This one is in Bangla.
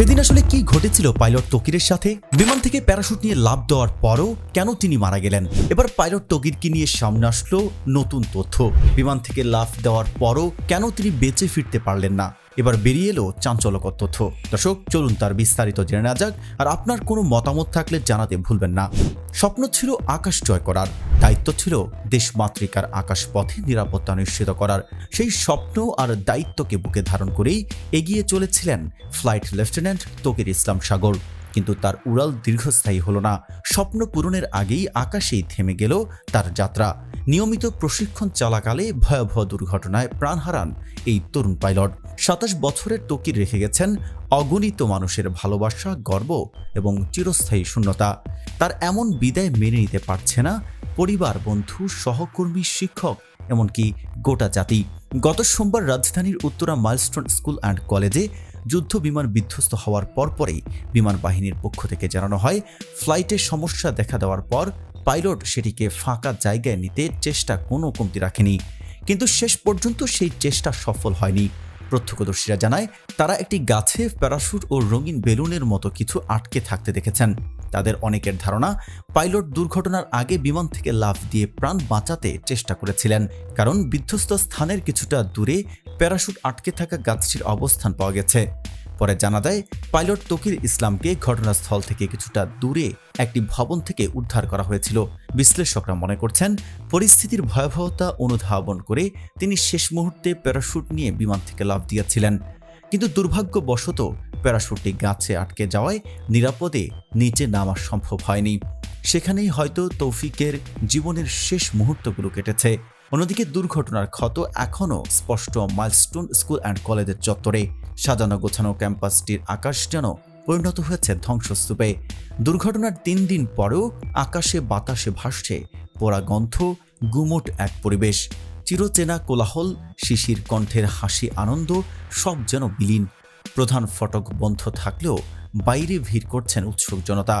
সেদিন আসলে কি ঘটেছিল পাইলট তকিরের সাথে? বিমান থেকে প্যারাশুট নিয়ে লাভ দেওয়ার পরও কেন তিনি মারা গেলেন? এবার পাইলট তকিরকে নিয়ে সামনে আসলো নতুন তথ্য। বিমান থেকে লাভ দেওয়ার পরও কেন তিনি বেঁচে ফিরতে পারলেন না? এবার বেরিয়ে এলো চাঞ্চল্যকর তথ্য। দর্শক, চলুন তার বিস্তারিত জেনে নেওয়া যাক, আর আপনার কোনো মতামত থাকলে জানাতে ভুলবেন না। স্বপ্ন ছিল আকাশ জয় করার, দায়িত্ব ছিল দেশমাতৃকার আকাশ পথে নিরাপত্তা নিশ্চিত করার। সেই স্বপ্ন আর দায়িত্বকে বুকে ধারণ করেই এগিয়ে চলেছিলেন ফ্লাইট লেফটেন্যান্ট তকির ইসলাম সাগর। কিন্তু তার উড়াল দীর্ঘস্থায়ী হলো না। স্বপ্ন পূরণের আগেই আকাশেই থেমে গেল তার যাত্রা। নিয়মিত প্রশিক্ষণ চলাকালে ভয়াবহ দুর্ঘটনায় প্রাণ হারান এই তরুণ পাইলট। সাতাশ বছরের তকির রেখে গেছেন অগণিত মানুষের ভালোবাসা, গর্ব এবং চিরস্থায়ী শূন্যতা। তার এমন বিদায় মেনে নিতে পারছে না পরিবার, বন্ধু, সহকর্মী, শিক্ষক, এমনকি গোটা জাতি। গত সোমবার রাজধানীর উত্তরা মাইলস্টোন স্কুল অ্যান্ড কলেজে যুদ্ধ বিমান বিধ্বস্ত হওয়ার পরপরেই বিমান বাহিনীর পক্ষ থেকে জানানো হয়, ফ্লাইটে সমস্যা দেখা দেওয়ার পর পাইলট সেটিকে ফাঁকা জায়গায় নিতে চেষ্টা কোনো কমতি রাখেনি। কিন্তু শেষ পর্যন্ত সেই চেষ্টা সফল হয়নি। প্রত্যক্ষদর্শীরা জানায়, তারা একটি গাছে প্যারাশুট ও রঙিন বেলুনের মতো কিছু আটকে থাকতে দেখেছেন। তাদের অনেকের ধারণা, পাইলট দুর্ঘটনার আগে বিমান থেকে লাফ দিয়ে প্রাণ বাঁচাতে চেষ্টা করেছিলেন, কারণ বিধ্বস্ত স্থানের কিছুটা দূরে প্যারাশুট আটকে থাকা গাছটির অবস্থান পাওয়া গেছে। পরে জানা যায় পাইলট তকির ইসলামকে ঘটনাস্থল থেকে কিছুটা দূরে একটি ভবন থেকে উদ্ধার করা হয়েছিল। বিশ্লেষকরা মনে করছেন, পরিস্থিতির ভয়াবহতা অনুধাবন করে তিনি শেষ মুহূর্তে প্যারাশুট নিয়ে বিমান থেকে লাফ দিয়েছিলেন। কিন্তু দুর্ভাগ্যবশত প্যারাশুটটি গাছে আটকে যাওয়ায় নিরাপদে নিচে নামা সম্ভব হয়নি। সেখানেই হয়তো তৌফিকের জীবনের শেষ মুহূর্তগুলো কেটেছে। অন্যদিকে দুর্ঘটনার ক্ষত এখনও স্পষ্ট মাইলস্টোন স্কুল অ্যান্ড কলেজের চত্বরে। সাজানো গোছানো ক্যাম্পাসটির আকাশ যেন পরিণত হয়েছে ধ্বংসস্তূপে। দুর্ঘটনার তিন দিন পরেও আকাশে বাতাসে ভাসছে পোড়া গন্ধ, গুমোট এক পরিবেশ। চিরচেনা কোলাহল, শিশির কণ্ঠের হাসি আনন্দ, সব যেন বিলীন। প্রধান ফটক বন্ধ থাকলেও বাইরে ভিড় করছেন উৎসুক জনতা।